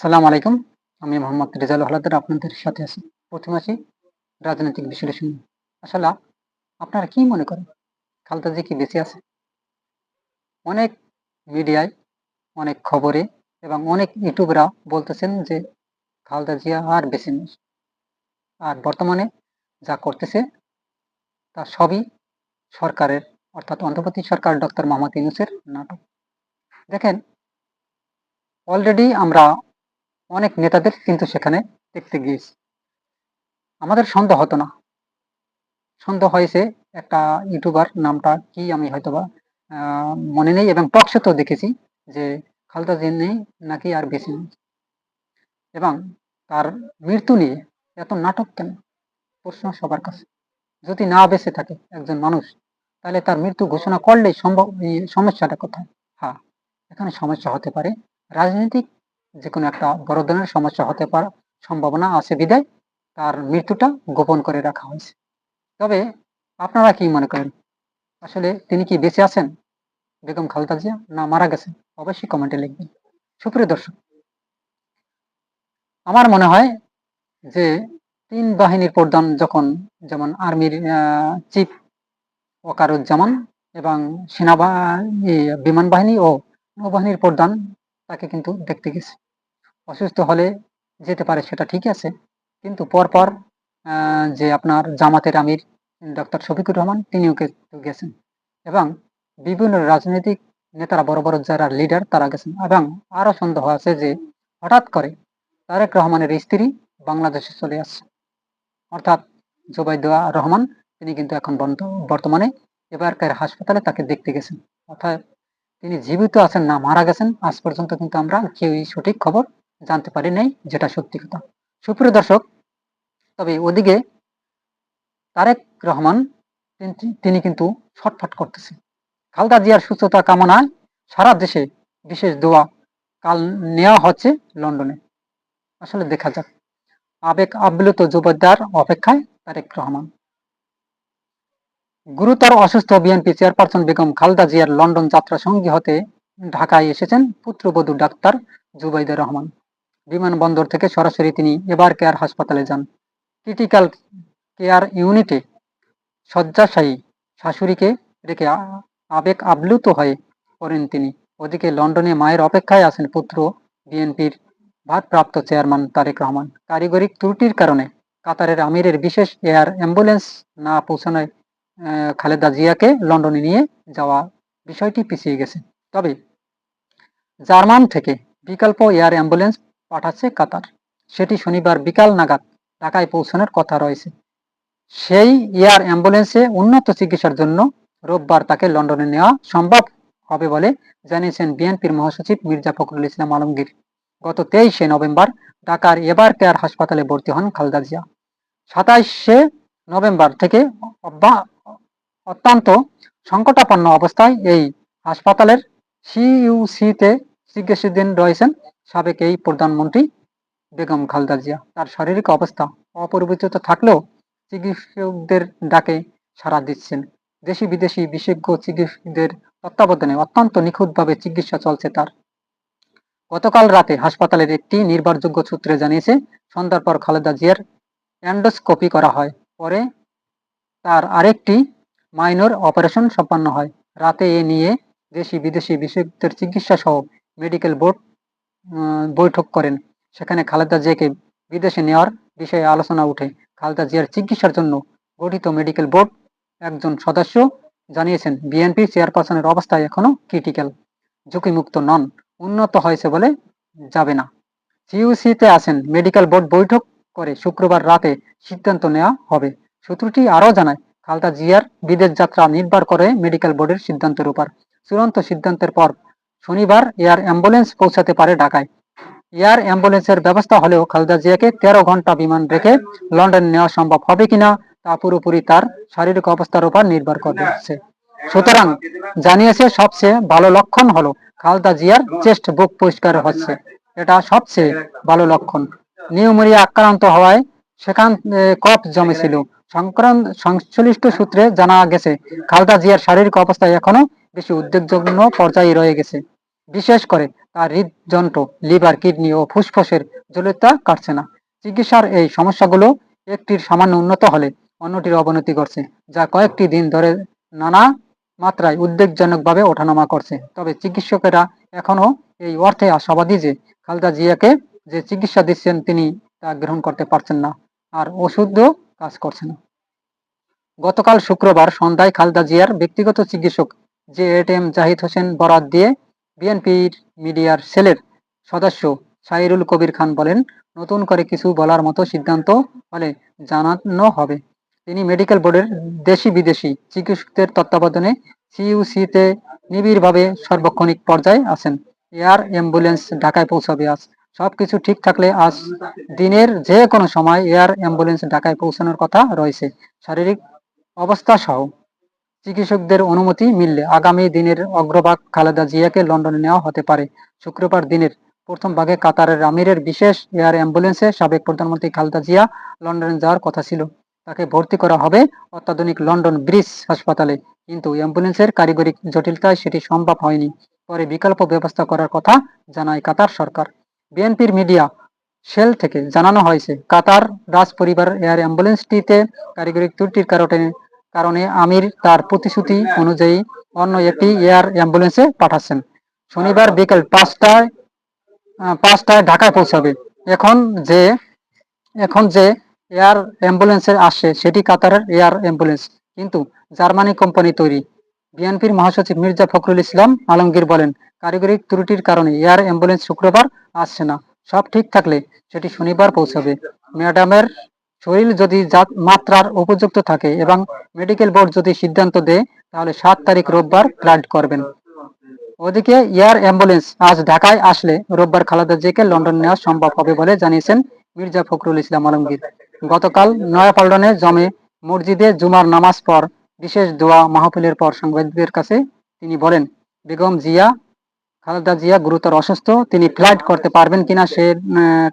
সালাম আলাইকুম। আমি মোহাম্মদ রেজাল হলাদার আপনাদের সাথে আছি। প্রথমে আছি রাজনৈতিক বিশ্লেষণ। আসলে আপনারা কি মনে করেন? খালদা জি কি বেঁচে আছে? অনেক মিডিয়ায়, অনেক খবরে এবং অনেক ইউটিউবরা বলতেছেন যে খালদা জিয়া আর বেঁচে নেই। আর বর্তমানে যা করতেছে, তা সবই সরকারের, অর্থাৎ অন্ধ্রপ্রদেশ সরকার ডক্টর মোহাম্মদ ইউনুসের নাটক। দেখেন অলরেডি আমরা অনেক নেতাদের কিন্তু সেখানে দেখতে গিয়েছি। আমাদের সন্দেহ হতো না। সন্দেহ হয়েছে একটা ইউটিউবার নামটা কি আমি হয়তোবা মনে নেই এবং টকশোতেও দেখেছি যে খালদা নেই নাকি আর বেশি নেই এবং তার মৃত্যু নিয়ে এত নাটক কেন? প্রশ্ন সবার কাছে। যদি না বেঁচে থাকে একজন মানুষ, তাহলে তার মৃত্যু ঘোষণা করলেই সম্ভব সমস্যাটা কোথায়? হ্যাঁ এখানে সমস্যা হতে পারে। রাজনৈতিক যে কোনো একটা বড় ধরনের সমস্যা হতে পারার সম্ভাবনা আছে বিদায় তার মৃত্যুটা গোপন করে রাখা হয়েছে। তবে আপনারা কি মনে করেন? আসলে তিনি কি বেঁচে আছেন? বেগম খালেদা জিয়া না মারা গেছেন? অবশ্যই কমেন্টে লিখবেন। সুপ্রিয় দর্শক, আমার মনে হয় যে তিন বাহিনীর প্রধান যখন যেমন আর্মির চিফ ওকারুজ্জামান এবং সেনাবাহিনী, বিমান বাহিনী ও নৌবাহিনীর প্রধান তাকে কিন্তু দেখতে গেছে। অসুস্থ হলে যেতে পারে, সেটা ঠিক আছে। কিন্তু পরপর যে আপনার জামাতের আমির ডক্টর শফিকুর রহমান, তিনিও গেছেন। এবং বিভিন্ন রাজনৈতিক নেতারা, বড় বড় যারা লিডার তারা গেছেন। এবং আরও সন্দেহ আছে যে হঠাৎ করে তারেক রহমানের স্ত্রী বাংলাদেশে চলে আসছে। অর্থাৎ জোবাইদুয়া রহমান, তিনি কিন্তু এখন বর্ত- বর্তমানে এবারকার হাসপাতালে তাকে দেখতে গেছেন। অর্থাৎ তিনি জীবিত আছেন না, মারা গেছেন, আজ পর্যন্ত কিন্তু আমরা কেউই সঠিক খবর জানতে পারি নাই যেটা সত্যি কথা। সুপ্রিয় দর্শক, তবে ওদিকে তারেক রহমান তিনি- কিন্তু ছটফট করতেছেন। খালদা জিয়ার সুস্থতা কামনায় সারা দেশে বিশেষ দোয়া, কাল নেওয়া হচ্ছে লন্ডনে। আসলে দেখা যাক। আবেগ আপ্লুত যুবদার অপেক্ষায় তারেক রহমান। গুরুতর অসুস্থ বিএনপি চেয়ারপারসন বেগম খালদা জিয়ার লন্ডন যাত্রা সঙ্গী হতে ঢাকায় এসেছেন পুত্রবধূ ডাক্তার জুবাইদা রহমান। বিমানবন্দর থেকে সরাসরি তিনি এবার কেয়ার হাসপাতালে যান। ক্রিটিক্যাল কেয়ার ইউনিটে শয্যাশায়ী শাশুড়িকে রেখে আবেগ আপ্লুত হয়ে পড়েন তিনি। ওদিকে লন্ডনে মায়ের অপেক্ষায় আছেন পুত্র বিএনপির ভারপ্রাপ্ত চেয়ারম্যান তারেক রহমান। কারিগরি ত্রুটির কারণে কাতারের আমিরের বিশেষ এয়ার অ্যাম্বুলেন্স না পৌঁছানোয় খালেদা জিয়াকে লন্ডনে নিয়ে যাওয়া বিষয়টি পিছিয়ে গেছে। তবে জার্মান থেকে বিকল্প এয়ার অ্যাম্বুলেন্স পাঠাচ্ছে কাতার। সেটি শনিবার বিকাল নাগাদ ঢাকায় পৌঁছানোর কথা রয়েছে। সেই এয়ার অ্যাম্বুলেন্সে উন্নত চিকিৎসার জন্য রোববার তাকে লন্ডনে নেওয়া সম্ভব হবে বলে জানিয়েছেন বিএনপির মহাসচিব মির্জা ফখরুল ইসলাম আলমগীর। গত তেইশে নভেম্বর ঢাকার এবার কেয়ার হাসপাতালে ভর্তি হন খালেদা জিয়া। সাতাইশে নভেম্বর থেকে অত্যন্ত সংকটাপন্ন অবস্থায় এই হাসপাতালের সিইউসিতে চিকিৎসাধীন রয়েছেন সাবেক এই প্রধানমন্ত্রী বেগম খালদা জিয়া। তার শারীরিক অবস্থা অপরিবর্তিত থাকলেও চিকিৎসকদের ডাকে সাড়া দিচ্ছেন। দেশি বিদেশি বিশেষজ্ঞ চিকিৎসকদের তত্ত্বাবধানে অত্যন্ত নিখুঁতভাবে চিকিৎসা চলছে তার। গতকাল রাতে হাসপাতালের একটি নির্ভরযোগ্য সূত্রে জানিয়েছে, সন্ধ্যার পর খালেদা জিয়ার অ্যান্ডোস্কোপি করা হয়। পরে তার আরেকটি মাইনর অপারেশন সম্পন্ন হয়। রাতে এ নিয়ে দেশি বিদেশি বিশেষজ্ঞদের চিকিৎসা সহ মেডিকেল বোর্ড বৈঠক করেন। সেখানে খালেদা জিয়াকে বিদেশে নেওয়ার বিষয়ে আলোচনা উঠে। খালেদা জিয়ার চিকিৎসার জন্য গঠিত মেডিকেল বোর্ড একজন সদস্য জানিয়েছেন, বিএনপি চেয়ারপারসনের অবস্থা এখনও ক্রিটিক্যাল। ঝুঁকিমুক্ত নন, উন্নত হয়েছে বলে যাবে না। সিইউসিতে আছেন, মেডিকেল বোর্ড বৈঠক করে শুক্রবার রাতে সিদ্ধান্ত নেওয়া হবে। সূত্রটি আরও জানায় খালেদা জিয়ার বিদেশ যাত্রা নির্ভর করে মেডিকেল বোর্ডের সিদ্ধান্তের উপর। চূড়ান্ত সিদ্ধান্তের পর শনিবার এয়ার অ্যাম্বুলেন্স পৌঁছাতে পারে ঢাকায়। এয়ার অ্যাম্বুলেন্সের ব্যবস্থা হলেও খালেদা জিয়াকে তেরো ঘণ্টা বিমান রেখে লন্ডন নেওয়া সম্ভব হবে কিনা তা পুরোপুরি তার শারীরিক অবস্থার উপর নির্ভর করছে। সুতরাং জানিয়েছে, সবচেয়ে ভালো লক্ষণ হলো খালেদা জিয়ার চেস্ট বুক পরিষ্কার হচ্ছে। এটা সবচেয়ে ভালো লক্ষণ। নিউমোনিয়া আক্রান্ত হওয়ায় সেখান কফ জমেছিল। সংশ্লিষ্ট সূত্রে জানা গেছে, খালেদা জিয়ার শারীরিক অবস্থা এখনও বেশি উদ্বেগজনক পর্যায়ে রয়ে গেছে। বিশেষ করে তার হৃদযন্ত্র, লিভার, কিডনি ও ফুসফুসের জলিতা কাটছে না। চিকিৎসার এই সমস্যাগুলো একটির সামান্য উন্নত হলে অন্যটির অবনতি ঘটছে, যা কয়েকটি দিন ধরে নানা মাত্রায় উদ্বেগজনকভাবে ওঠানামা করছে। তবে চিকিৎসকেরা এখনও এই অর্থে আশাবাদী যে খালদা জিয়াকে যে চিকিৎসা দিচ্ছেন তিনি তা গ্রহণ করতে পারছেন না। আর ওষুধও কাজ করছে না। গতকাল শুক্রবার সন্ধ্যায় খালদা জিয়ার ব্যক্তিগত চিকিৎসক জে এম জাহিদ হোসেন বরাত দিয়ে বিএনপির মিডিয়ার সেলের সদস্য সাইরুল কবির খান বলেন, নতুন করে কিছু বলার মতো সিদ্ধান্ত হলে জানানো হবে। তিনি মেডিকেল বোর্ডের দেশি বিদেশি চিকিৎসকদের তত্ত্বাবধানে সিইউসিতে নিবিড়ভাবে সার্বক্ষণিক পর্যায়ে আছেন। এয়ার অ্যাম্বুলেন্স ঢাকায় পৌঁছাবে আজ। সবকিছু ঠিক থাকলে আজ দিনের যে কোনো সময় এয়ার অ্যাম্বুলেন্স ঢাকায় পৌঁছানোর কথা রয়েছে। শারীরিক অবস্থা সহ চিকিৎসকদের অনুমতি মিললে আগামী দিনের অগ্রভাগ খালেদা জিয়াকে লন্ডনে নেওয়া হতে পারে। শুক্রবার দিনের প্রথম ভাগে কাতারের আমিরের বিশেষ এয়ার অ্যাম্বুলেন্সে সাবেক প্রধানমন্ত্রী খালেদা জিয়া লন্ডনে যাওয়ার কথা ছিল। তাকে ভর্তি করা হবে অত্যাধুনিক লন্ডন ব্রিজ হাসপাতালে, কিন্তু অ্যাম্বুলেন্সের কারিগরি জটিলতায় সেটি সম্ভব হয়নি। পরে বিকল্প ব্যবস্থা করার কথা জানায় কাতার সরকার। বিএনপির মিডিয়া সেল থেকে জানানো হয়েছে, কাতার রাজ পরিবার এয়ার অ্যাম্বুলেন্সটিতে কারিগরি ত্রুটির কারণে কারণে আমির তার প্রতিশ্রুতি অনুযায়ী অন্য একটি এয়ার অ্যাম্বুলেন্সে পাঠাচ্ছেন। শনিবার বিকেল পাঁচটায় পাঁচটায় ঢাকায় পৌঁছাবে। এখন যে এখন যে এয়ার অ্যাম্বুলেন্সের আসে, সেটি কাতারের এয়ার অ্যাম্বুলেন্স। কিন্তু জার্মানি কোম্পানি তৈরি। বিএনপির মহাসচিব মির্জা ফখরুল ইসলাম আলমগীর বলেন কারিগরি ত্রুটির কারণে এয়ার অ্যাম্বুলেন্স শুক্রবার আসছে না। সব ঠিক থাকলে সেটি শনিবার পৌঁছাবে। ম্যাডামের শরীর যদি মাত্রার উপযুক্ত থাকে এবং মেডিকেল বোর্ড যদি সিদ্ধান্ত দেয়, তাহলে সাত তারিখ রোববার ফ্লাইট করবেন। ওদিকে এয়ার অ্যাম্বুলেন্স আজ ঢাকায় আসলে রোববার খালেদা জিয়াকে লন্ডন নেওয়া সম্ভব হবে বলে জানিয়েছেন মির্জা ফখরুল ইসলাম আলমগীর। গতকাল নয়াপল্টনে জমে মসজিদে জুমার নামাজ পর বিশেষ দোয়া মাহফিলের পর সাংবাদিকদের কাছে তিনি বলেন, বেগম জিয়া, খালেদা জিয়া গুরুতর অসুস্থ, তিনি ফ্লাইট করতে পারবেন কিনা সে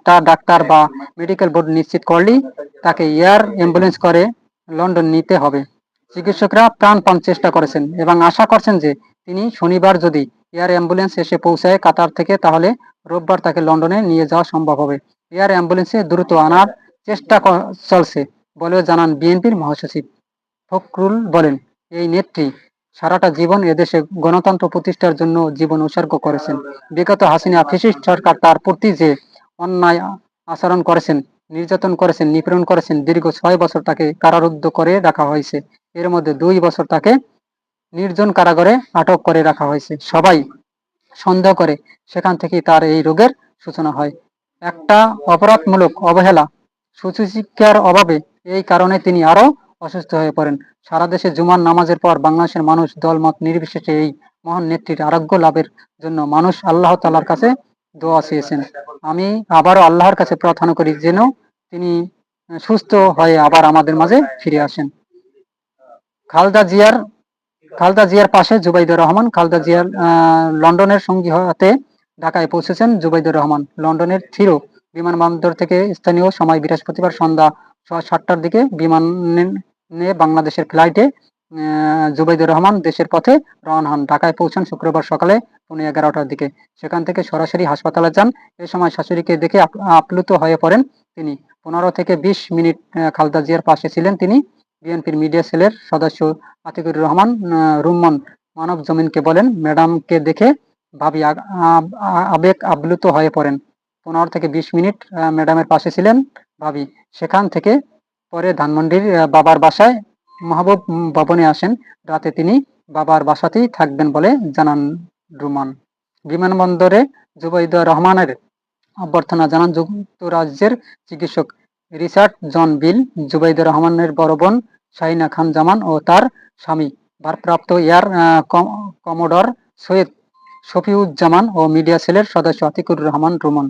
তা ডাক্তার বা মেডিকেল বোর্ড নিশ্চিত করলেই তাকে এয়ার অ্যাম্বুলেন্স করে লন্ডন নিতে হবে। চিকিৎসকরা প্রাণপণ চেষ্টা করেছেন এবং আশা করছেন যে তিনি শনিবার যদি এয়ার অ্যাম্বুলেন্স এসে পৌঁছায় কাতার থেকে, তাহলে রোববার তাকে লন্ডনে নিয়ে যাওয়া সম্ভব হবে। এয়ার অ্যাম্বুলেন্সে দ্রুত আনার চেষ্টা চলছে বলেও জানান বিএনপির মহাসচিব। ফখরুল বলেন, এই নেত্রী সারাটা জীবন এদেশে গণতন্ত্র প্রতিষ্ঠার জন্য জীবন উৎসর্গ করেছেন। বিগত হাসিনা ফেসিস্ট সরকার তার প্রতি যে অন্যায় আচরণ করেছেন, নির্যাতন করেছেন, নিপীড়ন করেছেন, দীর্ঘ ছয় বছর তাকে কারারুদ্ধ করে রাখা হয়েছে। এর মধ্যে দুই বছর তাকে নির্জন কারাগারে আটক করে রাখা হয়েছে। সবাই সন্দেহ করে সেখান থেকে তার এই রোগের সূচনা হয়। একটা অপরাধমূলক অবহেলা, সুচিকিৎসার অভাবে এই কারণে তিনি আরও অসুস্থ হয়ে পড়েন। সারা দেশে জুমার নামাজের পর বাংলাদেশের মানুষ দলমত নির্বিশেষে এই মহান নেত্রীর আরোগ্য লাভের জন্য মানুষ আল্লাহ তালার কাছে দোয়া চেয়েছেন। আমি আবারও আল্লাহর কাছে প্রার্থনা করি যেন তিনি সুস্থ হয়ে আবার আমাদের মাঝে ফিরে আসেন। খালদা জিয়ার খালদা জিয়ার পাশে জুবাইদুর রহমান, খালদা জিয়ার লন্ডনের সঙ্গী হতে ঢাকায় পৌঁছেছেন জুবাইদুর রহমান। লন্ডনের থিরো বিমানবন্দর থেকে স্থানীয় সময় বৃহস্পতিবার সন্ধ্যা সাতটার দিকে বিমান নিয়ে বাংলাদেশের ফ্লাইটে জুবাইদুর রহমান দেশের পথে রওনা হন। ঢাকায় পৌঁছান শুক্রবার সকালে পৌনে এগারোটার দিকে। সেখান থেকে সরাসরি হাসপাতালে যান। এ সময় শাশুড়িকে দেখে আপ- আপ্লুত হয়ে পড়েন তিনি। পনেরো থেকে বিশ মিনিট খালদা জিয়ার পাশে ছিলেন তিনি। বিএনপির মিডিয়া সেলের সদস্য আতিকুর রহমান রুম্মন মানব জমিনকে বলেন, ম্যাডামকে দেখে ভাবি আবেগ আপ্লুত হয়ে পড়েন। পনেরো থেকে বিশ মিনিট ম্যাডামের পাশে ছিলেন ভাবি। সেখান থেকে পরে ধানমন্ডির বাবার বাসায় মাহবুব ভবনে আসেন। রাতে তিনি বাবার বাসাতেই থাকবেন বলে জানান রুমান। বিমানবন্দরে জুবাইদুর রহমানের অভ্যর্থনা জানান যুক্তরাজ্যের চিকিৎসক রিচার্ড জন বিল, জুবাইদুর রহমানের বড় বোন শাহিনা খান জামান ও তার স্বামী। ভারপ্রাপ্ত এয়ার কমোডর সৈয়দ শফিউজ্জামান ও মিডিয়া সেলের সদস্য আতিকুর রহমান রুমন।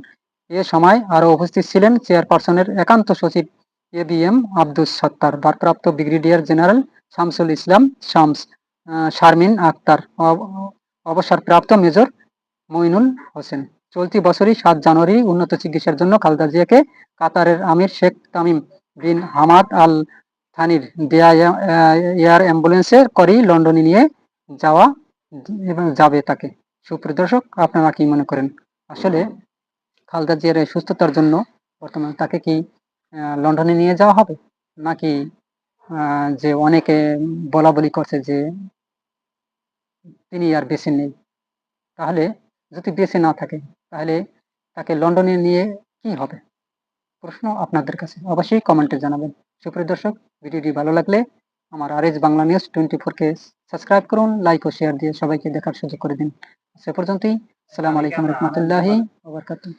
এ সময় আরও উপস্থিত ছিলেন চেয়ারপারসনের একান্ত সচিব A B M Abdus Sattar, ভারপ্রাপ্ত ব্রিগেডিয়ার জেনারেল শামসুল ইসলাম শামস শারমিন আক্তার, অব- অবসরপ্রাপ্ত মেজর মইনুল হোসেন। চলতি বছরই সাত জানুয়ারি উন্নত চিকিৎসার জন্য খালেদা জিয়াকে কাতারের আমির Sheikh Tamim bin Hamad Al থানির দেয়া এয়ার অ্যাম্বুলেন্সে করেই লন্ডনে নিয়ে যাওয়া এবং যাবে তাকে। সুপ্রিয় দর্শক, আপনারা কি মনে করেন? আসলে খালদা জিয়ার সুস্থতার জন্য বর্তমানে তাকে কি লন্ডনে নিয়ে যাওয়া হবে? নাকি আহ, যে অনেকে বলা বলি করছে যে তিনি আর বেঁচে নেই? তাহলে যদি বেঁচে না থাকে তাহলে তাকে লন্ডনে নিয়ে কি হবে? প্রশ্ন আপনাদের কাছে অবশ্যই কমেন্টে জানাবেন। সুপ্রিয় দর্শক ভিডিওটি ভালো লাগলে আমার R S Bangla news twenty ফোরকে সাবস্ক্রাইব করুন লাইক ও শেয়ার দিয়ে সবাইকে দেখার সুযোগ করে দিন। সে পর্যন্তই। আসসালামু আলাইকুম রহমতুল্লাহি। ওবরকাতুহ।